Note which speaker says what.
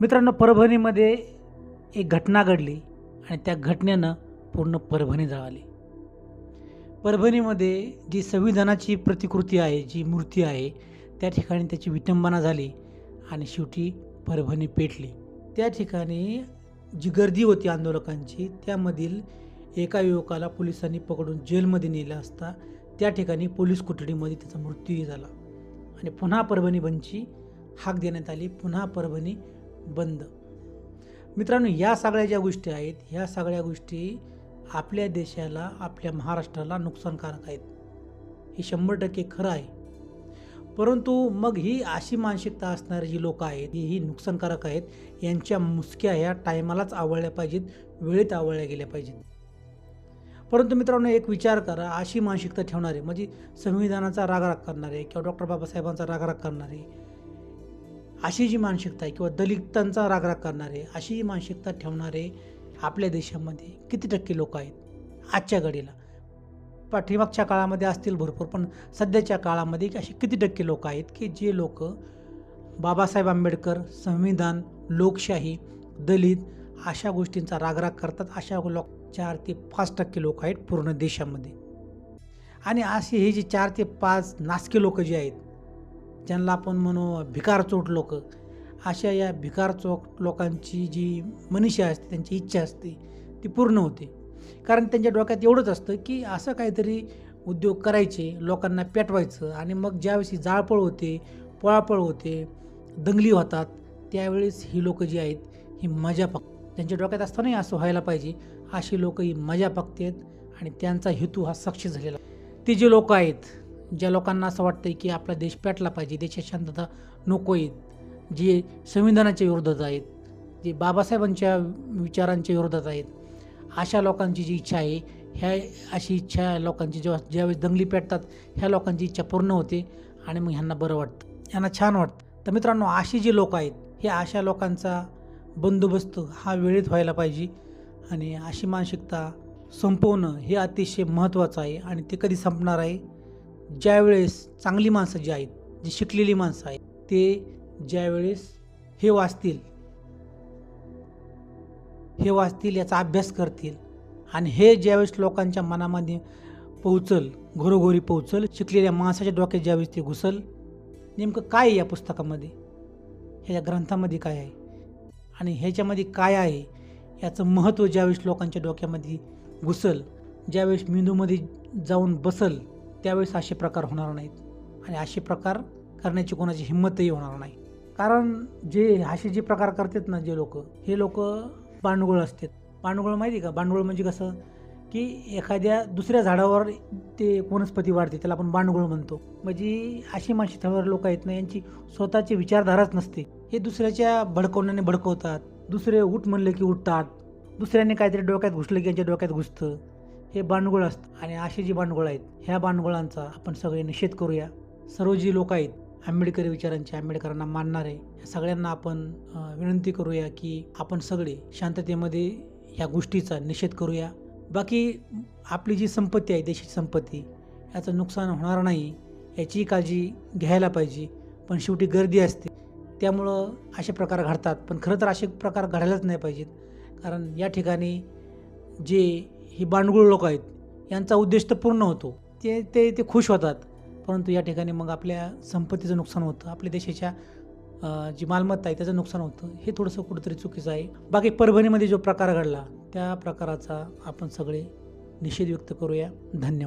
Speaker 1: मित्रांनो परभणीमध्ये एक घटना घडली आणि त्या घटनेनं पूर्ण परभणी जळाली. परभणीमध्ये जी संविधानाची प्रतिकृती आहे जी मूर्ती आहे त्या ठिकाणी त्याची विटंबना झाली आणि शेवटी परभणी पेटली. त्या ठिकाणी जी गर्दी होती आंदोलकांची त्यामधील एका युवकाला पोलिसांनी पकडून जेलमध्ये नेलं असता त्या ठिकाणी पोलीस कोठडीमध्ये त्याचा मृत्यूही झाला. आणि पुन्हा परभणी बंदची हाक देण्यात आली. पुन्हा परभणी बंद. मित्रांनो या सगळ्या ज्या गोष्टी आहेत ह्या सगळ्या गोष्टी आपल्या देशाला आपल्या महाराष्ट्राला नुकसानकारक आहेत. हे शंभर टक्के खरं आहे. परंतु मग ही अशी मानसिकता असणारी जी लोकं आहेत ही ही नुकसानकारक आहेत यांच्या मुसक्या ह्या टायमालाच आवळल्या पाहिजेत वेळेत आवळल्या गेल्या पाहिजेत. परंतु मित्रांनो एक विचार करा अशी मानसिकता ठेवणारे म्हणजे संविधानाचा रागराग करणारे किंवा डॉक्टर बाबासाहेबांचा रागराग करणारे अशी जी मानसिकता आहे किंवा दलितांचा रागराग करणारे अशी जी मानसिकता ठेवणारे आपल्या देशामध्ये किती टक्के लोक आहेत? आजच्या घडीला. पाठीमागच्या काळामध्ये असतील भरपूर पण सध्याच्या काळामध्ये असे किती टक्के लोक आहेत की जे लोक बाबासाहेब आंबेडकर संविधान लोकशाही दलित अशा गोष्टींचा रागराग करतात अशा लोक चार ते पाच टक्के लोक आहेत पूर्ण देशामध्ये. आणि असे हे जे चार ते पाच नासके लोक जे आहेत ज्यांना आपण म्हणू भिकारचोट लोक. अशा या भिकारचोट लोकांची जी मनीषा असते त्यांची इच्छा असते ती पूर्ण होते. कारण त्यांच्या डोक्यात एवढंच असतं की असं काहीतरी उद्योग करायचे लोकांना पेटवायचं आणि मग ज्यावेळेस जाळपळ होते पळापळ होते दंगली होतात त्यावेळेस ही लोक जी आहेत ही मजा पक त्यांच्या डोक्यात असतानाही असं व्हायला पाहिजे. अशी लोक ही मजा पकतात आणि त्यांचा हेतू हा सक्सेस झालेला. ते जे लोक आहेत ज्या लोकांना असं वाटतं की आपला देश पेटला पाहिजे देशात शांतता नको आहेत जे संविधानाच्या विरोधात आहेत जे बाबासाहेबांच्या विचारांच्या विरोधात आहेत अशा लोकांची जी इच्छा आहे ह्या अशी इच्छा लोकांची जेव्हा ज्यावेळेस दंगली पेटतात ह्या लोकांची इच्छा पूर्ण होते आणि मग ह्यांना बरं वाटतं ह्यांना छान वाटतं. तर मित्रांनो अशी जी लोक आहेत हे अशा लोकांचा बंदोबस्त हा वेळेत व्हायला पाहिजे आणि अशी मानसिकता संपवणं हे अतिशय महत्त्वाचं आहे आणि ते कधी संपणार आहे? ज्यावेळेस चांगली माणसं जी आहेत जी शिकलेली माणसं आहेत ते ज्यावेळेस हे वाचतील हे वाचतील याचा अभ्यास करतील आणि हे ज्यावेळेस लोकांच्या मनामध्ये पोहोचल घरोघरी पोहोचल शिकलेल्या माणसाच्या डोक्यात ज्यावेळेस ते घुसल नेमकं काय आहे या पुस्तकामध्ये? ह्या ग्रंथामध्ये काय आहे? आणि ह्याच्यामध्ये काय आहे? याचं महत्त्व ज्यावेळेस लोकांच्या डोक्यामध्ये घुसल ज्यावेळेस मेंदूमध्ये जाऊन बसल त्यावेळेस असे प्रकार होणार नाहीत. आणि असे प्रकार करण्याची कोणाची हिंमतही होणार नाही. कारण जे असे जे प्रकार करतात ना जे लोक हे लोक बांडगुळ असतात. बांडगुळ माहिती का? बांडगुळ म्हणजे कसं? की एखाद्या दुसऱ्या झाडावर ते वनस्पती वाढते त्याला आपण बांडगुळ म्हणतो. म्हणजे अशी माणशी थळवर लोक आहेत ना यांची स्वतःची विचारधाराच नसते. हे दुसऱ्याच्या भडकवण्याने भडकवतात. दुसरे उठ म्हणले की उठतात. दुसऱ्याने काहीतरी डोक्यात घुसलं की यांच्या डोक्यात घुसतं. हे बांडगुळ असतं आणि अशी जी बांडगुळ आहेत ह्या बांडगुळांचा आपण सगळे निषेध करूया. सर्व जी लोक आहेत आंबेडकरी विचारांचे आंबेडकरांना मानणारे या सगळ्यांना आपण विनंती करूया की आपण सगळे शांततेमध्ये या गोष्टीचा निषेध करूया. बाकी आपली जी संपत्ती आहे देशाची संपत्ती याचं नुकसान होणार नाही याची काळजी घ्यायला पाहिजे. पण शेवटी गर्दी असते. त्यामुळं असे प्रकार घडतात. पण खरं तर असे प्रकार घडायलाच नाही पाहिजेत. कारण या ठिकाणी जे ही बांडगुळ लोक आहेत. यांचा उद्देश तर पूर्ण होतो. ते ते ते खुश होतात. परंतु या ठिकाणी मग आपल्या संपत्तीचं नुकसान होतं. आपल्या देशाच्या जी मालमत्ता आहे त्याचं नुकसान होतं. हे थोडंसं कुठंतरी चुकीचं आहे. बाकी परभणीमध्ये जो प्रकार घडला त्या प्रकाराचा आपण सगळे निषेध व्यक्त करूया. धन्यवाद.